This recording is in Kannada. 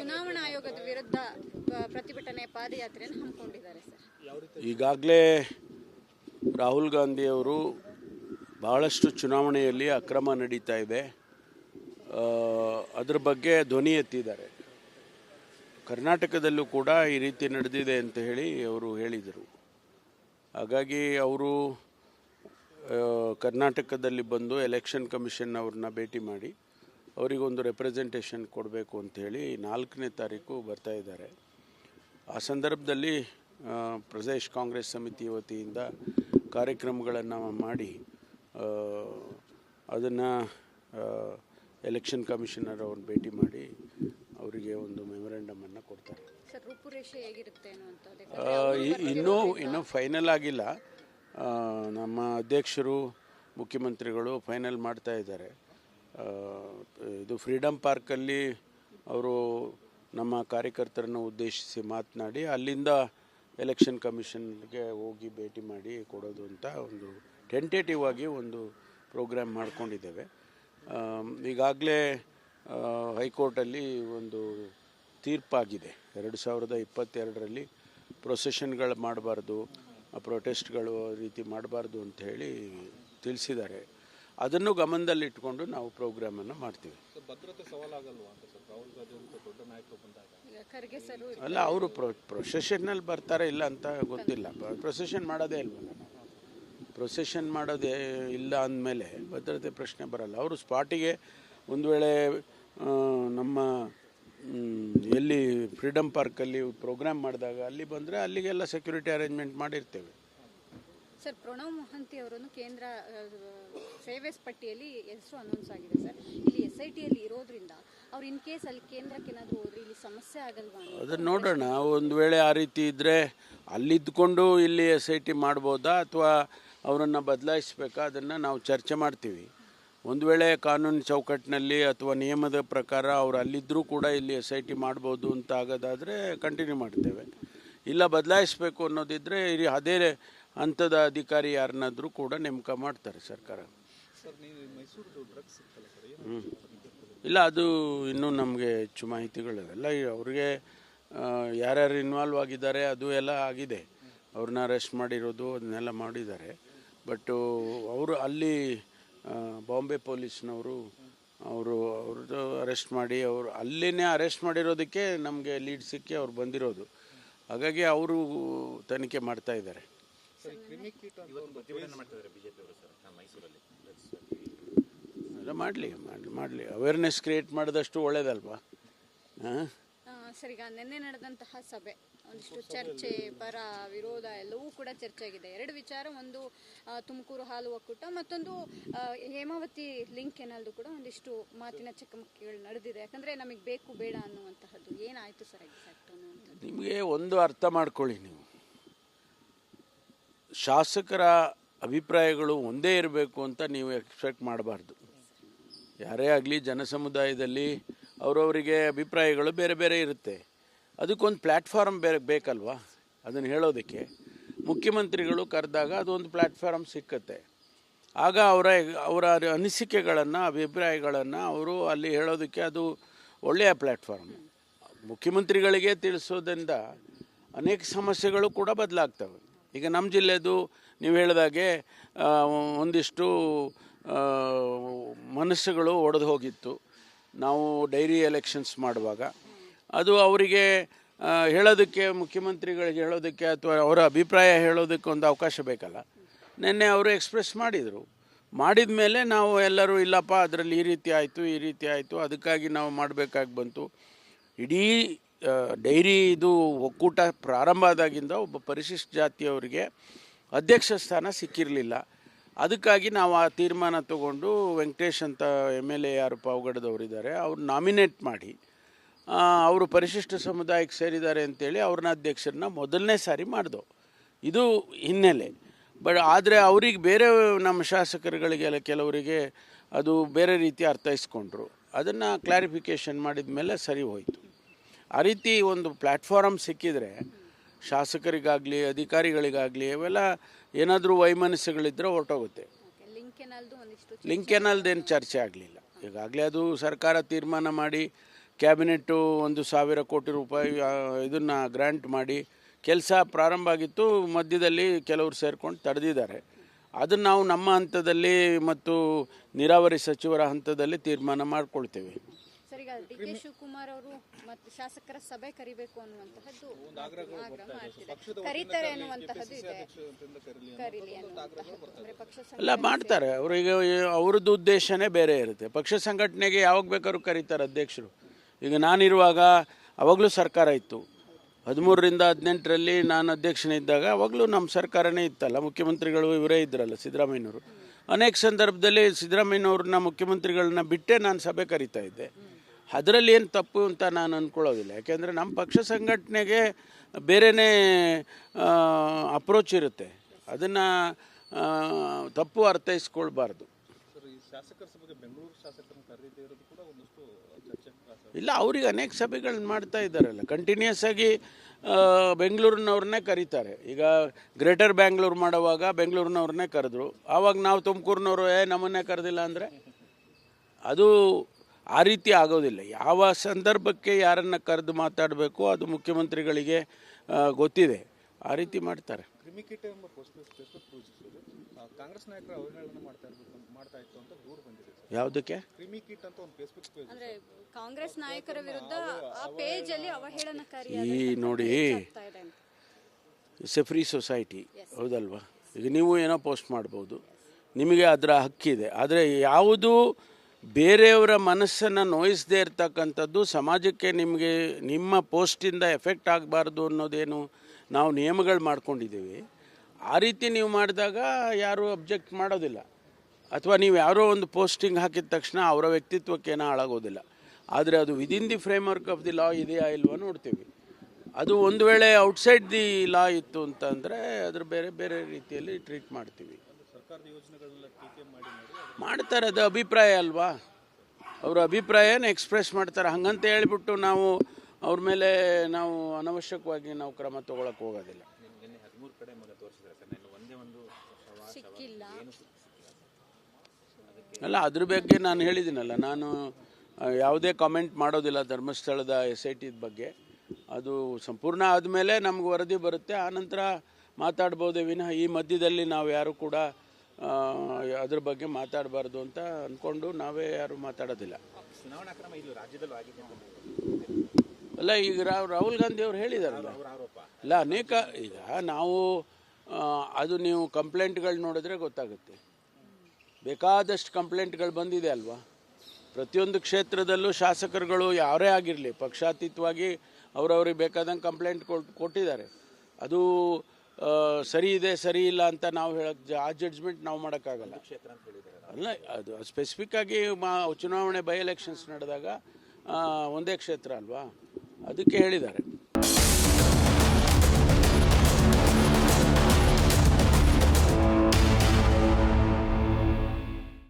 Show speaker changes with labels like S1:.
S1: ಚುನಾವಣಾ ಆಯೋಗದ ವಿರುದ್ಧ ಪ್ರತಿಭಟನೆ ಪಾದಯಾತ್ರೆಯನ್ನು ಹಮ್ಮಿಕೊಂಡಿದ್ದಾರೆ ಸರ್.
S2: ಈಗಾಗಲೇ ರಾಹುಲ್ ಗಾಂಧಿಯವರು ಬಹಳಷ್ಟು ಚುನಾವಣೆಯಲ್ಲಿ ಅಕ್ರಮ ನಡೀತಾ ಇದೆ. ಅದ್ರ ಬಗ್ಗೆ ಧ್ವನಿ ಎತ್ತಿದ್ದಾರೆ. ಕರ್ನಾಟಕದಲ್ಲೂ ಕೂಡ ಈ ರೀತಿ ನಡೆದಿದೆ ಅಂತ ಹೇಳಿ ಅವರು ಹೇಳಿದರು. ಹಾಗಾಗಿ ಅವರು ಕರ್ನಾಟಕದಲ್ಲಿ ಬಂದು ಎಲೆಕ್ಷನ್ ಕಮಿಷನ್ ಅವ್ರನ್ನ ಭೇಟಿ ಮಾಡಿ ಅವರಿಗೊಂದು ರೆಪ್ರೆಸೆಂಟೇಷನ್ ಕೊಡಬೇಕು ಅಂಥೇಳಿ ನಾಲ್ಕನೇ ತಾರೀಕು ಬರ್ತಾ ಇದ್ದಾರೆ. ಆ ಸಂದರ್ಭದಲ್ಲಿ ಪ್ರದೇಶ್ ಕಾಂಗ್ರೆಸ್ ಸಮಿತಿ ವತಿಯಿಂದ ಕಾರ್ಯಕ್ರಮಗಳನ್ನು ಮಾಡಿ ಅದನ್ನು ಎಲೆಕ್ಷನ್ ಕಮಿಷನರ್ ಅವ್ರನ್ನ ಭೇಟಿ ಮಾಡಿ ಅವರಿಗೆ ಒಂದು ಮೆಮೊರೆಂಡಮನ್ನು ಕೊಡ್ತಾರೆ. ಇನ್ನೂ ಇನ್ನೂ ಫೈನಲ್ ಆಗಿಲ್ಲ. ನಮ್ಮ ಅಧ್ಯಕ್ಷರು ಮುಖ್ಯಮಂತ್ರಿಗಳು ಫೈನಲ್ ಮಾಡ್ತಾ ಇದ್ದಾರೆ. ಇದು ಫ್ರೀಡಮ್ ಪಾರ್ಕಲ್ಲಿ ಅವರು ನಮ್ಮ ಕಾರ್ಯಕರ್ತರನ್ನು ಉದ್ದೇಶಿಸಿ ಮಾತನಾಡಿ ಅಲ್ಲಿಂದ ಎಲೆಕ್ಷನ್ ಕಮಿಷನ್ಗೆ ಹೋಗಿ ಭೇಟಿ ಮಾಡಿ ಕೊಡೋದು ಅಂತ ಒಂದು ಟೆಂಟೇಟಿವ್ ಆಗಿ ಒಂದು ಪ್ರೋಗ್ರಾಮ್ ಮಾಡಿಕೊಂಡಿದ್ದೇವೆ. ಈಗಾಗಲೇ ಹೈಕೋರ್ಟಲ್ಲಿ ಒಂದು ತೀರ್ಪಾಗಿದೆ. ಎರಡು ಸಾವಿರದ ಇಪ್ಪತ್ತೆರಡರಲ್ಲಿ ಪ್ರೊಸೆಷನ್ಗಳು ಮಾಡಬಾರ್ದು ಪ್ರೊಟೆಸ್ಟ್ಗಳು ರೀತಿ ಮಾಡಬಾರ್ದು ಅಂತ ಹೇಳಿ ತಿಳಿಸಿದ್ದಾರೆ. ಅದನ್ನು ಗಮನದಲ್ಲಿಟ್ಟುಕೊಂಡು ನಾವು ಪ್ರೋಗ್ರಾಮನ್ನು ಮಾಡ್ತೀವಿ. ಅಲ್ಲ ಅವರು ಪ್ರೊ ಪ್ರೊಸೆಷನ್ನಲ್ಲಿ ಬರ್ತಾರೆ ಇಲ್ಲ ಅಂತ ಗೊತ್ತಿಲ್ಲ. ಪ್ರೊಸೆಷನ್ ಮಾಡೋದೇ ಇಲ್ವಲ್ಲ ಪ್ರೊಸೆಷನ್ ಮಾಡೋದೇ ಇಲ್ಲ ಅಂದಮೇಲೆ ಭದ್ರತೆ ಪ್ರಶ್ನೆ ಬರಲ್ಲ. ಅವರು ಸ್ಪಾಟಿಗೆ ಒಂದು ವೇಳೆ ನಮ್ಮ ಎಲ್ಲಿ ಫ್ರೀಡಮ್ ಪಾರ್ಕಲ್ಲಿ ಪ್ರೋಗ್ರಾಮ್ ಮಾಡಿದಾಗ ಅಲ್ಲಿ ಬಂದರೆ ಅಲ್ಲಿಗೆಲ್ಲ ಸೆಕ್ಯೂರಿಟಿ ಅರೇಂಜ್ಮೆಂಟ್ ಮಾಡಿರ್ತೇವೆ.
S1: ಸರ್, ಪ್ರಣವ್ ಮೊಹಂತಿ ಅವರನ್ನು ಕೇಂದ್ರ ಸೇವೆಸ್ ಪಟ್ಟಿಯಲ್ಲಿ ಹೆಸರು ಅನೌನ್ಸ್ ಆಗಿದೆ ಸರ್. ಇಲ್ಲಿ ಎಸ್ ಐ ಟಿಯಲ್ಲಿ ಇರೋದ್ರಿಂದ ಅವ್ರು ಇನ್ ಕೇಸ್ ಅಲ್ಲಿ ಕೇಂದ್ರಕ್ಕೆ ಏನಾದರೂ ಹೋದ್ರೆ ಇಲ್ಲಿ ಸಮಸ್ಯೆ ಆಗಲ್ವಾ
S2: ಅದನ್ನ ನೋಡೋಣ. ಒಂದು ವೇಳೆ ಆ ರೀತಿ ಇದ್ದರೆ ಅಲ್ಲಿದ್ದುಕೊಂಡು ಇಲ್ಲಿ ಎಸ್ ಐ ಟಿ ಮಾಡ್ಬೋದಾ ಅಥವಾ ಅವರನ್ನು ಬದಲಾಯಿಸಬೇಕಾ? ಅದನ್ನು ನಾವು ಚರ್ಚೆ ಮಾಡ್ತೀವಿ. ಒಂದು ವೇಳೆ ಕಾನೂನು ಚೌಕಟ್ಟಿನಲ್ಲಿ ಅಥವಾ ನಿಯಮದ ಪ್ರಕಾರ ಅವ್ರು ಅಲ್ಲಿದ್ದರೂ ಕೂಡ ಇಲ್ಲಿ ಎಸ್ ಐ ಟಿ ಮಾಡ್ಬೋದು ಅಂತ ಆಗೋದಾದರೆ ಕಂಟಿನ್ಯೂ ಮಾಡ್ತೇವೆ. ಇಲ್ಲ ಬದಲಾಯಿಸಬೇಕು ಅನ್ನೋದಿದ್ದರೆ ಇಲ್ಲಿ ಅದೇ ಹಂತದ ಅಧಿಕಾರಿ ಯಾರನ್ನಾದರೂ ಕೂಡ ನೇಮಕ ಮಾಡ್ತಾರೆ ಸರ್ಕಾರ. ಇಲ್ಲ ಅದು ಇನ್ನೂ ನಮಗೆ ಹೆಚ್ಚು ಮಾಹಿತಿಗಳಿವೆಲ್ಲ ಅವ್ರಿಗೆ ಯಾರ್ಯಾರು ಇನ್ವಾಲ್ವ್ ಆಗಿದ್ದಾರೆ ಅದು ಎಲ್ಲ ಆಗಿದೆ. ಅವ್ರನ್ನ ಅರೆಸ್ಟ್ ಮಾಡಿರೋದು ಅದನ್ನೆಲ್ಲ ಮಾಡಿದ್ದಾರೆ. ಬಟ್ಟು ಅವರು ಅಲ್ಲಿ ಬಾಂಬೆ ಪೊಲೀಸ್ನವರು ಅವರು ಅವ್ರದ್ದು ಅರೆಸ್ಟ್ ಮಾಡಿ ಅವರು ಅಲ್ಲಿನೇ ಅರೆಸ್ಟ್ ಮಾಡಿರೋದಕ್ಕೆ ನಮಗೆ ಲೀಡ್ ಸಿಕ್ಕಿ ಅವ್ರು ಬಂದಿರೋದು. ಹಾಗಾಗಿ ಅವರು ತನಿಖೆ ಮಾಡ್ತಾ ಇದ್ದಾರೆ. ಎಲ್ಲ ಮಾಡಲಿ ಮಾಡಲಿ ಮಾಡಲಿ. ಅವೇರ್ನೆಸ್ ಕ್ರಿಯೇಟ್ ಮಾಡಿದಷ್ಟು ಒಳ್ಳೇದಲ್ವಾ? ಹಾಂ?
S1: ಸರ್ ಈಗ ನಿನ್ನೆ ನಡೆದಂತಹ ಸಭೆ ಒಂದಿಷ್ಟು ಚರ್ಚೆ ಪರ ವಿರೋಧ ಎಲ್ಲವೂ ಕೂಡ ಚರ್ಚೆ ಆಗಿದೆ. ಎರಡು ವಿಚಾರ ಒಂದು ತುಮಕೂರು ಹಾಲು ಒಕ್ಕೂಟ ಮತ್ತೊಂದು ಹೇಮಾವತಿ ಲಿಂಕ್ ಕೆನಲ್ದು ಕೂಡ ಒಂದಿಷ್ಟು ಮಾತಿನ ಚಕಮಕಿಗಳು ನಡೆದಿದೆ. ಯಾಕಂದ್ರೆ ನಮಗೆ ಬೇಕು ಬೇಡ ಅನ್ನುವಂತಹದ್ದು. ಏನಾಯ್ತು ಸರ್ ಎಕ್ಸಾಕ್ಟ್
S2: ನಿಮಗೆ ಒಂದು ಅರ್ಥ ಮಾಡ್ಕೊಳ್ಳಿ ನೀವು. ಶಾಸಕರ ಅಭಿಪ್ರಾಯಗಳು ಒಂದೇ ಇರಬೇಕು ಅಂತ ನೀವು ಎಕ್ಸ್ಪೆಕ್ಟ್ ಮಾಡಬಾರ್ದು. ಯಾರೇ ಆಗಲಿ ಜನಸಮುದಾಯದಲ್ಲಿ ಅವರವರಿಗೆ ಅಭಿಪ್ರಾಯಗಳು ಬೇರೆ ಬೇರೆ ಇರುತ್ತೆ. ಅದಕ್ಕೊಂದು ಪ್ಲ್ಯಾಟ್ಫಾರ್ಮ್ ಬೇರೆ ಬೇಕಲ್ವಾ? ಅದನ್ನು ಹೇಳೋದಕ್ಕೆ. ಮುಖ್ಯಮಂತ್ರಿಗಳು ಕರೆದಾಗ ಅದೊಂದು ಪ್ಲ್ಯಾಟ್ಫಾರ್ಮ್ ಸಿಕ್ಕತ್ತೆ. ಆಗ ಅವರ ಅವರ ಅನಿಸಿಕೆಗಳನ್ನು, ಅಭಿಪ್ರಾಯಗಳನ್ನು ಅವರು ಅಲ್ಲಿ ಹೇಳೋದಕ್ಕೆ ಅದು ಒಳ್ಳೆಯ ಪ್ಲ್ಯಾಟ್ಫಾರ್ಮ್ ಮುಖ್ಯಮಂತ್ರಿಗಳಿಗೆ ತಿಳಿಸೋದ್ರಿಂದ ಅನೇಕ ಸಮಸ್ಯೆಗಳು ಕೂಡ ಬದಲಾಗ್ತವೆ. ಈಗ ನಮ್ಮ ಜಿಲ್ಲೆದು ನೀವು ಹೇಳಿದಾಗೆ ಒಂದಿಷ್ಟು ಮನಸ್ಸುಗಳು ಒಡೆದು ಹೋಗಿತ್ತು. ನಾವು ಡೈರಿ ಎಲೆಕ್ಷನ್ಸ್ ಮಾಡುವಾಗ. ಅದು ಅವರಿಗೆ ಹೇಳೋದಕ್ಕೆ, ಮುಖ್ಯಮಂತ್ರಿಗಳಿಗೆ ಹೇಳೋದಕ್ಕೆ ಅಥವಾ ಅವರ ಅಭಿಪ್ರಾಯ ಹೇಳೋದಕ್ಕೆ ಒಂದು ಅವಕಾಶ ಬೇಕಲ್ಲ. ನಿನ್ನೆ ಅವರು ಎಕ್ಸ್ಪ್ರೆಸ್ ಮಾಡಿದರು. ಮಾಡಿದ ಮೇಲೆ ನಾವು ಎಲ್ಲರೂ, ಇಲ್ಲಪ್ಪ, ಅದರಲ್ಲಿ ಈ ರೀತಿ ಆಯಿತು, ಈ ರೀತಿ ಆಯಿತು, ಅದಕ್ಕಾಗಿ ನಾವು ಮಾಡಬೇಕಾಗಿ ಬಂತು. ಇಡೀ ಡೈರಿ ಇದು ಒಕ್ಕೂಟ ಪ್ರಾರಂಭ ಆದಾಗಿಂದ ಒಬ್ಬ ಪರಿಶಿಷ್ಟ ಜಾತಿಯವರಿಗೆ ಅಧ್ಯಕ್ಷ ಸ್ಥಾನ ಸಿಕ್ಕಿರಲಿಲ್ಲ. ಅದಕ್ಕಾಗಿ ನಾವು ಆ ತೀರ್ಮಾನ ತಗೊಂಡು ವೆಂಕಟೇಶ್ ಅಂತ ಎಂ ಎಲ್ ಎ ಯಾರು ಪಾವಗಡದವರಿದ್ದಾರೆ ಅವ್ರು ನಾಮಿನೇಟ್ ಮಾಡಿ ಅವರು ಪರಿಶಿಷ್ಟ ಸಮುದಾಯಕ್ಕೆ ಸೇರಿದ್ದಾರೆ ಅಂತೇಳಿ ಅವ್ರನ್ನ ಅಧ್ಯಕ್ಷರನ್ನ ಮೊದಲನೇ ಸಾರಿ ಮಾಡಿದೋ. ಇದು ಹಿನ್ನೆಲೆ. ಬಟ್ ಆದರೆ ಅವ್ರಿಗೆ ಬೇರೆ ನಮ್ಮ ಶಾಸಕರುಗಳಿಗೆಲ್ಲ ಕೆಲವರಿಗೆ ಅದು ಬೇರೆ ರೀತಿ ಅರ್ಥೈಸ್ಕೊಂಡ್ರು. ಅದನ್ನು ಕ್ಲಾರಿಫಿಕೇಷನ್ ಮಾಡಿದ ಮೇಲೆ ಸರಿ ಹೋಯಿತು. ಆ ರೀತಿ ಒಂದು ಪ್ಲ್ಯಾಟ್ಫಾರಮ್ ಸಿಕ್ಕಿದರೆ ಶಾಸಕರಿಗಾಗಲಿ ಅಧಿಕಾರಿಗಳಿಗಾಗಲಿ ಅವೆಲ್ಲ ಏನಾದರೂ ವೈಮನಸ್ಸುಗಳಿದ್ದರೆ ಹೊರಟೋಗುತ್ತೆ.
S1: ಲಿಂಕ್
S2: ಕೆನಲ್ದೇನು ಚರ್ಚೆ. ಆಗಲಿಲ್ಲ. ಈಗಾಗಲೇ ಅದು ಸರ್ಕಾರ ತೀರ್ಮಾನ ಮಾಡಿ ಕ್ಯಾಬಿನೆಟ್ಟು ಒಂದು ಸಾವಿರ ಕೋಟಿ ರೂಪಾಯಿ ಇದನ್ನು ಗ್ರ್ಯಾಂಟ್ ಮಾಡಿ ಕೆಲಸ ಪ್ರಾರಂಭ ಆಗಿತ್ತು ಮಧ್ಯದಲ್ಲಿ ಕೆಲವರು ಸೇರ್ಕೊಂಡು ತಡೆದಿದ್ದಾರೆ. ಅದನ್ನು ನಾವು ನಮ್ಮ ಹಂತದಲ್ಲಿ ಮತ್ತು ನೀರಾವರಿ ಸಚಿವರ ಹಂತದಲ್ಲಿ ತೀರ್ಮಾನ ಮಾಡ್ಕೊಳ್ತೇವೆ.
S1: ಈಗ ಡಿ ಕೆ ಶಿವಕುಮಾರ್ ಅವರು ಮತ್ತೆ ಶಾಸಕರ ಸಭೆ ಕರಿಬೇಕು ಅನ್ನುವಂತಹದ್ದು ಆಗ್ರಹ ಕರೀತಾರೆ ಅನ್ನುವಂತಹದ್ದು ಇದೆ. ಕರೀಲಿ ಅನ್ನುವಂತಹದ್ದು. ಪಕ್ಷ
S2: ಎಲ್ಲ ಮಾಡ್ತಾರೆ. ಅವರಿಗೆ ಅವ್ರದ್ದು ಉದ್ದೇಶನೇ ಬೇರೆ ಇರುತ್ತೆ. ಪಕ್ಷ ಸಂಘಟನೆಗೆ ಯಾವಾಗ ಬೇಕಾದ್ರೂ ಕರೀತಾರೆ ಅಧ್ಯಕ್ಷರು. ಈಗ ನಾನಿರುವಾಗ ಅವಾಗಲೂ ಸರ್ಕಾರ ಇತ್ತು. ಹದಿಮೂರರಿಂದ ಹದಿನೆಂಟರಲ್ಲಿ ನಾನು ಅಧ್ಯಕ್ಷನಿದ್ದಾಗ ಅವಾಗಲೂ ನಮ್ಮ ಸರ್ಕಾರನೇ ಇತ್ತಲ್ಲ. ಮುಖ್ಯಮಂತ್ರಿಗಳು ಇವರೇ ಇದ್ರಲ್ಲ ಸಿದ್ದರಾಮಯ್ಯನವರು. ಅನೇಕ ಸಂದರ್ಭದಲ್ಲಿ ಸಿದ್ದರಾಮಯ್ಯನವ್ರನ್ನ ಮುಖ್ಯಮಂತ್ರಿಗಳನ್ನ ಬಿಟ್ಟೇ ನಾನು ಸಭೆ ಕರಿತಾ ಇದ್ದೆ. ಅದರಲ್ಲಿ ಏನು ತಪ್ಪು ಅಂತ ನಾನು ಅಂದ್ಕೊಳ್ಳೋದಿಲ್ಲ ಯಾಕೆಂದರೆ ನಮ್ಮ ಪಕ್ಷ ಸಂಘಟನೆಗೆ ಬೇರೆಯೇ ಅಪ್ರೋಚ್ ಇರುತ್ತೆ. ಅದನ್ನು ತಪ್ಪು ಅರ್ಥೈಸ್ಕೊಳ್ಬಾರ್ದು. ಇಲ್ಲ ಅವ್ರಿಗೆ ಅನೇಕ ಸಭೆಗಳನ್ನ ಮಾಡ್ತಾ ಇದ್ದಾರಲ್ಲ. ಕಂಟಿನ್ಯೂಸ್ ಆಗಿ ಬೆಂಗಳೂರಿನವ್ರನ್ನೇ ಕರೀತಾರೆ. ಈಗ ಗ್ರೇಟರ್ ಬ್ಯಾಂಗ್ಳೂರು ಮಾಡುವಾಗ ಬೆಂಗಳೂರಿನವ್ರನ್ನೇ ಕರೆದ್ರು. ಆವಾಗ ನಾವು ತುಮಕೂರಿನವರು ಏ ನಮ್ಮನ್ನೇ ಕರೆದಿಲ್ಲ ಅಂದರೆ? ಅದು ಆ ರೀತಿ ಆಗೋದಿಲ್ಲ. ಯಾವ ಸಂದರ್ಭಕ್ಕೆ ಯಾರನ್ನು ಕರೆದು ಮಾತಾಡಬೇಕು ಅದು ಮುಖ್ಯಮಂತ್ರಿಗಳಿಗೆ ಗೊತ್ತಿದೆ. ಆ ರೀತಿ ಮಾಡ್ತಾರೆ.
S3: ಕ್ರಿಮಿಕೀಟ ಎಂಬ ಪೋಸ್ಟ್ ಫೇಸ್ಬುಕ್ ಪೂಜಿಸಿದ್ರು ಕಾಂಗ್ರೆಸ್ ನಾಯಕರ ಅವಹೇಳನ ಮಾಡ್ತಾ ಇರ್ಬೇಕು ಮಾಡ್ತಾ ಇತ್ತು ಅಂತ ದೂರು ಬಂದಿದೆ. ಸರ್
S2: ಯಾವುದಕ್ಕೆ?
S3: ಕ್ರಿಮಿಕೀಟ್ ಅಂತ ಒಂದು ಫೇಸ್ಬುಕ್ ಪೇಜ್
S1: ಅಂದ್ರೆ ಕಾಂಗ್ರೆಸ್ ನಾಯಕರ ವಿರುದ್ಧ ಆ ಪೇಜ್ ಅಲ್ಲಿ ಅವಹೇಳನಕಾರಿ
S2: ಈ ನೋಡಿ
S1: ಸೆಫ್ರಿ
S2: ಇಟ್ಸ್ ಎ ಫ್ರೀ ಸೊಸೈಟಿ ಹೌದಲ್ವಾ? ಈಗ ನೀವು ಏನೋ ಪೋಸ್ಟ್ ಮಾಡ್ಬೋದು. ನಿಮಗೆ ಅದರ ಹಕ್ಕಿದೆ. ಆದರೆ ಯಾವುದು ಬೇರೆಯವರ ಮನಸ್ಸನ್ನು ನೋಯಿಸದೇ ಇರ್ತಕ್ಕಂಥದ್ದು ಸಮಾಜಕ್ಕೆ ನಿಮಗೆ, ನಿಮ್ಮ ಪೋಸ್ಟಿಂದ ಎಫೆಕ್ಟ್ ಆಗಬಾರ್ದು ಅನ್ನೋದೇನು ನಾವು ನಿಯಮಗಳು ಮಾಡ್ಕೊಂಡಿದ್ದೀವಿ. ಆ ರೀತಿ ನೀವು ಮಾಡಿದಾಗ ಯಾರೂ ಅಬ್ಜೆಕ್ಟ್ ಮಾಡೋದಿಲ್ಲ. ಅಥವಾ ನೀವು ಯಾರೋ ಒಂದು ಪೋಸ್ಟಿಂಗ್ ಹಾಕಿದ ತಕ್ಷಣ ಅವರ ವ್ಯಕ್ತಿತ್ವಕ್ಕೇನೋ ಹಾಳಾಗೋದಿಲ್ಲ. ಆದರೆ ಅದು within the framework of the law ಇದೆಯಾ ಇಲ್ವಾ ನೋಡ್ತೀವಿ. ಅದು ಒಂದು ವೇಳೆ ಔಟ್ಸೈಡ್ ದಿ ಲಾ ಇತ್ತು ಅಂತಂದರೆ ಅದ್ರ ಬೇರೆ ಬೇರೆ ರೀತಿಯಲ್ಲಿ ಟ್ರೀಟ್ ಮಾಡ್ತೀವಿ.
S3: ಸರ್ಕಾರದ ಯೋಜನೆಗಳನ್ನೆಲ್ಲ ಟೀಕೆ ಮಾಡಿ ಮಾಡಿ
S2: ಮಾಡ್ತಾರೆ ಅದು ಅಭಿಪ್ರಾಯ ಅಲ್ವಾ? ಅವರ ಅಭಿಪ್ರಾಯನ ಎಕ್ಸ್ಪ್ರೆಸ್ ಮಾಡ್ತಾರೆ. ಹಂಗಂತ ಹೇಳ್ಬಿಟ್ಟು ನಾವು ಅವ್ರ ಮೇಲೆ ನಾವು ಅನವಶ್ಯಕವಾಗಿ ನಾವು ಕ್ರಮ ತಗೊಳಕ್ ಹೋಗೋದಿಲ್ಲ. ಅಲ್ಲ ಅದ್ರ ಬಗ್ಗೆ ನಾನು ಹೇಳಿದ್ದೀನಲ್ಲ. ನಾನು ಯಾವುದೇ ಕಾಮೆಂಟ್ ಮಾಡೋದಿಲ್ಲ ಧರ್ಮಸ್ಥಳದ ಎಸ್ ಐ ಟಿದ ಬಗ್ಗೆ. ಅದು ಸಂಪೂರ್ಣ ಆದಮೇಲೆ ನಮ್ಗೆ ವರದಿ ಬರುತ್ತೆ. ಆನಂತರ ಮಾತಾಡ್ಬೋದೇ ವಿನಃ ಈ ಮಧ್ಯದಲ್ಲಿ ನಾವು ಯಾರು ಕೂಡ ಅದ್ರ ಬಗ್ಗೆ ಮಾತಾಡಬಾರ್ದು ಅಂತ ಅಂದ್ಕೊಂಡು ನಾವೇ ಯಾರು ಮಾತಾಡೋದಿಲ್ಲ. ಅಲ್ಲ ಈಗ ರಾಹುಲ್ ಗಾಂಧಿ ಅವರು ಹೇಳಿದಾರಲ್ಲ. ಇಲ್ಲ ಅನೇಕ ಈಗ ನಾವು ಅದು ನೀವು ಕಂಪ್ಲೇಂಟ್ಗಳು ನೋಡಿದ್ರೆ ಗೊತ್ತಾಗುತ್ತೆ. ಬೇಕಾದಷ್ಟು ಕಂಪ್ಲೇಂಟ್ಗಳು ಬಂದಿದೆ ಅಲ್ವಾ? ಪ್ರತಿಯೊಂದು ಕ್ಷೇತ್ರದಲ್ಲೂ ಶಾಸಕರುಗಳು ಯಾರೇ ಆಗಿರಲಿ ಪಕ್ಷಾತೀತವಾಗಿ ಅವರವ್ರಿಗೆ ಬೇಕಾದಂಗೆ ಕಂಪ್ಲೇಂಟ್ ಕೊಟ್ಟಿದ್ದಾರೆ. ಅದು ಸರಿ ಇದೆ, ಸರಿ ಇಲ್ಲ ಅಂತ ನಾವು ಹೇಳಕ್ ಆ ಜಡ್ಜ್ಮೆಂಟ್ ನಾವು ಮಾಡೋಕ್ಕಾಗಲ್ಲ. ಅಲ್ಲ, ಅದು ಸ್ಪೆಸಿಫಿಕ್ ಆಗಿ ಮಾ, ಚುನಾವಣೆ ಬೈ ಎಲೆಕ್ಷನ್ಸ್ ನಡೆದಾಗ ಒಂದೇ ಕ್ಷೇತ್ರ ಅಲ್ವಾ? ಅದಕ್ಕೆ ಹೇಳಿದ್ದಾರೆ.